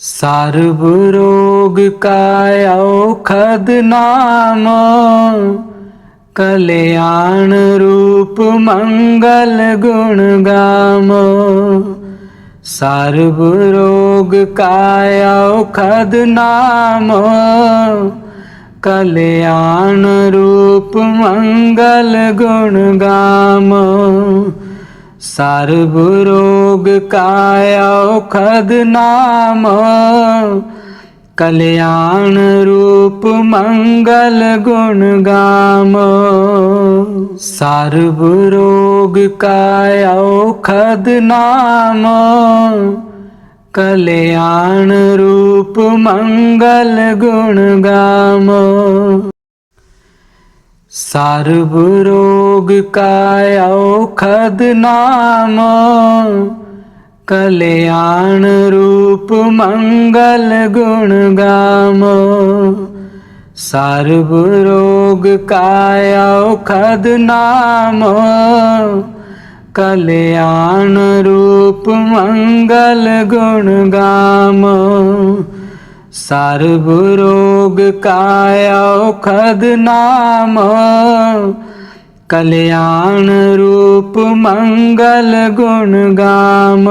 ਸਰਬ ਰੋਗ ਕਾ ਔਖਦ ਨਾਮ, ਕਲਿਆਣ ਰੂਪ ਮੰਗਲ ਗੁਣ ਗਾਮ। ਸਰਬ ਰੋਗ ਕਾ ਔਖਦ ਨਾਮ, ਕਲਿਆਣ ਰੂਪ ਮੰਗਲ ਗੁਣ ਗਾਮ। ਸਰਬ ਰੋਗ ਕਾ ਔਖਦ ਨਾਮ, ਕਲਿਆਣ ਰੂਪ ਮੰਗਲ ਗੁਣ ਗਾਮ। ਸਰਬ ਰੋਗ ਕਾ ਔਖਦ ਨਾਮ, ਕਲਿਆਣ ਰੂਪ ਮੰਗਲ ਗੁਣ ਗਾਮ। ਸਰਬ ਰੋਗ ਕਾ ਔਖਦ ਨਾਮ, ਕਲਿਆਣ ਰੂਪ ਮੰਗਲ ਗੁਣ ਗਾਮ। ਸਰਬ ਰੋਗ ਕਾ ਔਖਦ ਨਾਮ, ਕਲਿਆਣ ਰੂਪ ਮੰਗਲ ਗੁਣ ਗਾਮ। ਸਰਬ ਰੋਗ ਕਾ ਔਖਦ ਨਾਮ। ਕਲਿਆਣ ਰੂਪ ਮੰਗਲ ਗੁਣ ਗਾਮ।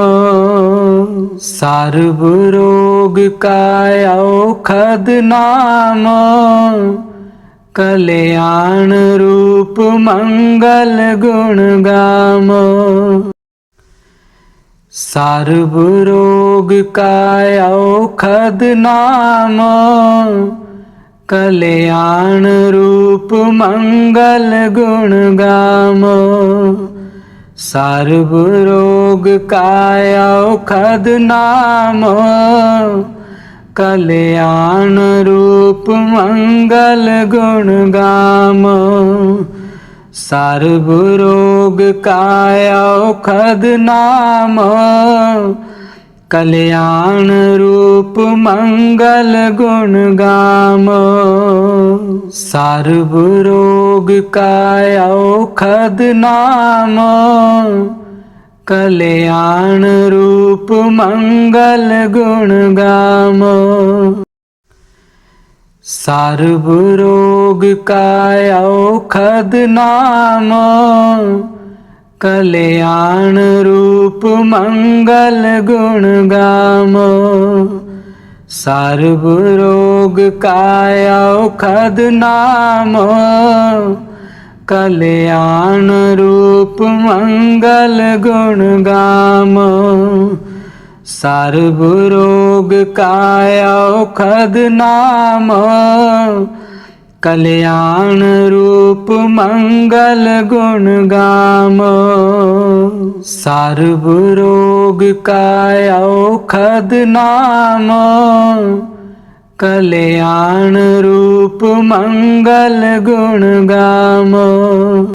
ਸਰਬ ਰੋਗ ਕਾ ਔਖਦ ਨਾਮ। ਕਲਿਆਣ ਰੂਪ ਮੰਗਲ ਗੁਣ ਗਾਮ। ਸਰਬ ਰੋਗ ਕਾ ਔਖਦ ਨਾਮ, ਕਲਿਆਣ ਰੂਪ ਮੰਗਲ ਗੁਣ ਗਾਮ। ਸਰਬ ਰੋਗ ਕਾ ਔਖਦ ਨਾਮ, ਕਲਿਆਣ ਰੂਪ ਮੰਗਲ ਗੁਣ ਗਾਮ। ਸਰਬ ਰੋਗ ਕਾ ਔਖਦ ਨਾਮ। ਕਲਿਆਣ ਰੂਪ ਮੰਗਲ ਗੁਣ ਗਾਮ। ਸਰਬ ਰੋਗ ਕਾ ਔਖਦ ਨਾਮ। ਕਲਿਆਣ ਰੂਪ ਮੰਗਲ ਗੁਣ ਗਾਮ। ਸਰਬ ਰੋਗ ਕਾ ਔਖਦ ਨਾਮ, ਕਲਿਆਣ ਰੂਪ ਮੰਗਲ ਗੁਣ ਗਾਮ। ਸਰਬ ਰੋਗ ਕਾ ਔਖਦ ਨਾਮ, ਕਲਿਆਣ ਰੂਪ ਮੰਗਲ ਗੁਣ ਗਾਮ। ਸਰਬ ਰੋਗ ਕਾ ਔਖਦ ਨਾਮ। ਕਲਿਆਣ ਰੂਪ ਮੰਗਲ ਗੁਣ ਗਾਮ। ਸਰਬ ਰੋਗ ਕਾ ਔਖਦ ਨਾਮ। ਕਲਿਆਣ ਰੂਪ ਮੰਗਲ ਗੁਣ ਗਾਮ।